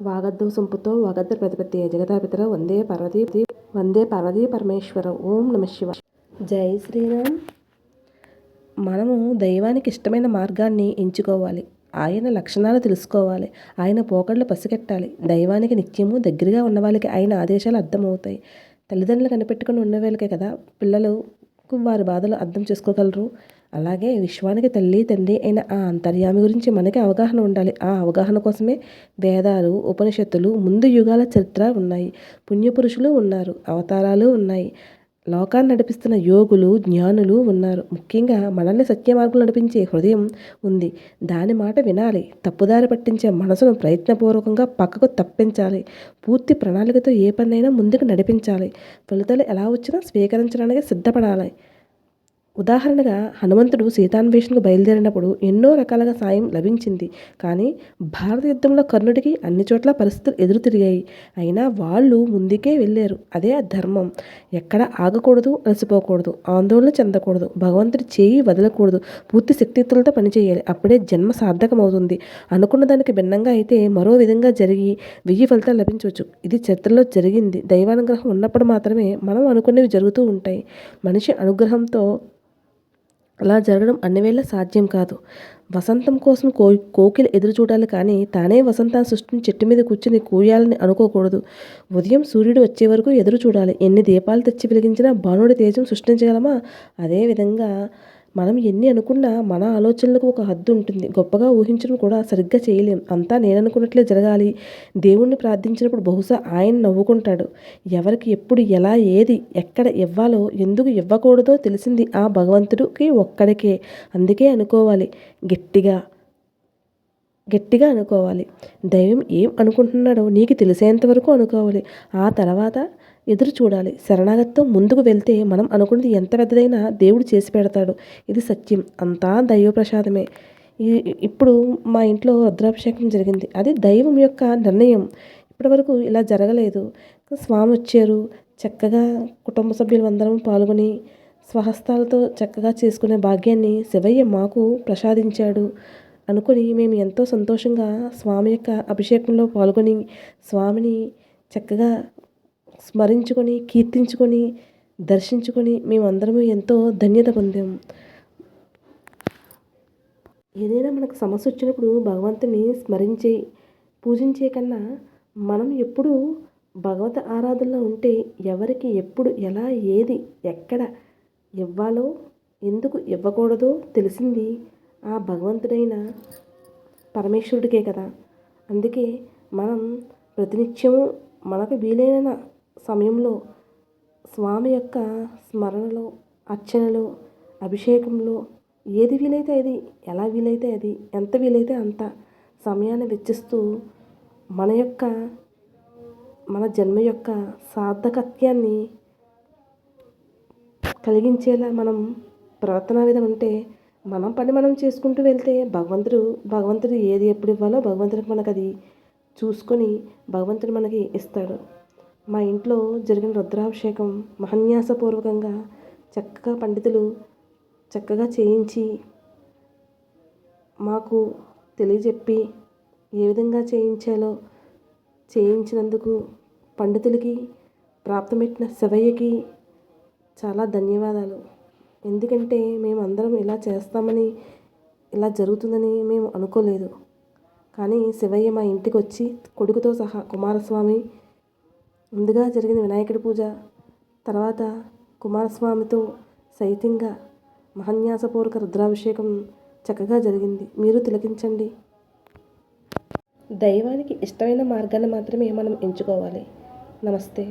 వాగర్ధ సొంపుతో వాగర్ధ ప్రతిపత్తి జగదాపితర? వందే పార్వతీ వందే పార్వతీ పరమేశ్వర. ఓం నమ శివ జై శ్రీరామ్. మనము దైవానికి ఇష్టమైన మార్గాన్ని ఎంచుకోవాలి. ఆయన లక్షణాలు తెలుసుకోవాలి. ఆయన పోకడలు పసిగట్టాలి. దైవానికి నిత్యము దగ్గరగా ఉన్న వాళ్ళకి ఆయన ఆదేశాలు అర్థమవుతాయి. తల్లిదండ్రులు కనిపెట్టుకుని ఉన్న వాళ్ళకే కదా పిల్లలకు వారి బాధలు అర్థం చేసుకోగలరు. అలాగే విశ్వానికి తల్లి తండ్రి అయిన ఆ అంతర్యామి గురించి మనకి అవగాహన ఉండాలి. ఆ అవగాహన కోసమే వేదాలు ఉపనిషత్తులు ముందు యుగాల చరిత్ర ఉన్నాయి. పుణ్యపురుషులు ఉన్నారు అవతారాలు ఉన్నాయి. లోకాన్ని నడిపిస్తున్న యోగులు జ్ఞానులు ఉన్నారు. ముఖ్యంగా మనల్ని సత్య మార్గం నడిపించే హృదయం ఉంది. దాని మాట వినాలి. తప్పుదారి పట్టించే మనసును ప్రయత్నపూర్వకంగా పక్కకు తప్పించాలి. పూర్తి ప్రణాళికతో ఏ పనైనా ముందుకు నడిపించాలి. ఫలితాలు ఎలా వచ్చినా స్వీకరించడానికి సిద్ధపడాలి. ఉదాహరణగా హనుమంతుడు సీతాన్వేషణకు బయలుదేరినప్పుడు ఎన్నో రకాలుగా సాయం లభించింది. కానీ భారత యుద్ధంలో కర్ణుడికి అన్ని చోట్ల పరిస్థితులు ఎదురు తిరిగాయి. అయినా వాళ్ళు ముందుకే వెళ్ళారు. అదే ధర్మం. ఎక్కడ ఆగకూడదు అలసిపోకూడదు ఆందోళన చెందకూడదు భగవంతుడి చేయి వదలకూడదు పూర్తి శక్తియుక్తులతో పనిచేయాలి అప్పుడే జన్మ సార్థకమవుతుంది. అనుకున్న దానికి భిన్నంగా అయితే మరో విధంగా జరిగి వెయ్యి ఫలితాలు లభించవచ్చు. ఇది చరిత్రలో జరిగింది. దైవానుగ్రహం ఉన్నప్పుడు మాత్రమే మనం అనుకునేవి జరుగుతూ ఉంటాయి. మనిషి అనుగ్రహంతో అలా జరగడం అన్ని వేళ సాధ్యం కాదు. వసంతం కోసం కో కోకిల ఎదురు చూడాలి కానీ తానే వసంతాన్ని సృష్టించి చెట్టు మీద కూర్చుని కూయాలని అనుకోకూడదు. ఉదయం సూర్యుడు వచ్చే వరకు ఎదురు చూడాలి ఎన్ని దీపాలు తెచ్చి వెలిగించినా భానుడి తేజం సృష్టించగలమా? అదేవిధంగా మనం ఎన్ని అనుకున్నా మన ఆలోచనలకు ఒక హద్దు ఉంటుంది. గొప్పగా ఊహించడం కూడా సరిగ్గా చేయలేం. అంతా నేను అనుకున్నట్లే జరగాలి. దేవుణ్ణి ప్రార్థించినప్పుడు బహుశా ఆయన నవ్వుకుంటాడు. ఎవరికి ఎప్పుడు ఎలా ఏది ఎక్కడ ఇవ్వాలో ఎందుకు ఇవ్వకూడదో తెలిసింది ఆ భగవంతుడికి ఒక్కడికే. అందుకే అనుకోవాలి. గట్టిగా గట్టిగా అనుకోవాలి. దైవం ఏం అనుకుంటున్నాడో నీకు తెలిసేంతవరకు అనుకోవాలి. ఆ తర్వాత ఎదురు చూడాలి. శరణాగతితో ముందుకు వెళ్తే మనం అనుకున్నది ఎంత పెద్దదైనా దేవుడు చేసి పెడతాడు. ఇది సత్యం. అంతా దైవ ప్రసాదమే ఇప్పుడు మా ఇంట్లో రుద్రాభిషేకం జరిగింది. అది దైవం యొక్క నిర్ణయం. ఇప్పటివరకు ఇలా జరగలేదు. స్వామి వచ్చారు. చక్కగా కుటుంబ సభ్యులు అందరం పాల్గొని స్వహస్తాలతో చక్కగా చేసుకునే భాగ్యాన్ని శివయ్య మాకు ప్రసాదించాడు. అనుకుని మేము ఎంతో సంతోషంగా స్వామి యొక్క అభిషేకంలో పాల్గొని స్వామిని చక్కగా స్మరించుకొని కీర్తించుకొని దర్శించుకొని మేమందరము ఎంతో ధన్యత పొందాం. ఏదైనా మనకు సమస్య వచ్చినప్పుడు భగవంతుని స్మరించే పూజించే కన్నా మనం ఎప్పుడు భగవత ఆరాధనలో ఉంటే ఎవరికి ఎప్పుడు ఎలా ఏది ఎక్కడ ఇవ్వాలో ఎందుకు ఇవ్వకూడదో తెలిసింది ఆ భగవంతుడైన పరమేశ్వరుడికే కదా. అందుకే మనం ప్రతినిత్యము మనకు వీలైన సమయంలో స్వామి యొక్క స్మరణలో అర్చనలో అభిషేకంలో ఏది వీలైతే అది ఎలా వీలైతే అది ఎంత వీలైతే అంత సమయాన్ని వెచ్చిస్తూ మన యొక్క మన జన్మ యొక్క సార్థకత్యాన్ని కలిగించేలా మనం ప్రవర్తన విధం ఉంటే మనం పని మనం చేసుకుంటూ వెళ్తే భగవంతుడు భగవంతుడు ఏది ఎప్పుడు ఇవ్వాలో భగవంతుడికి మనకు అది చూసుకొని భగవంతుడు మనకి ఇస్తాడు. మా ఇంట్లో జరిగిన రుద్రాభిషేకం మహన్యాసపూర్వకంగా చక్కగా పండితులు చక్కగా చేయించి మాకు తెలియజెప్పి ఏ విధంగా చేయించాలో చేయించినందుకు పండితులకి ప్రాప్తమెట్టిన శివయ్యకి చాలా ధన్యవాదాలు. ఎందుకంటే మేము అందరం ఇలా చేస్తామని ఇలా జరుగుతుందని మేము అనుకోలేదు. కానీ శివయ్య మా ఇంటికి వచ్చి కొడుకుతో సహా కుమారస్వామి ముందుగా జరిగిన వినాయకుడి పూజ తర్వాత కుమారస్వామితో సైతంగా మహన్యాసపూర్వక రుద్రాభిషేకం చక్కగా జరిగింది. మీరు తిలకించండి. దైవానికి ఇష్టమైన మార్గాన్ని మాత్రమే మనం ఎంచుకోవాలి. నమస్తే.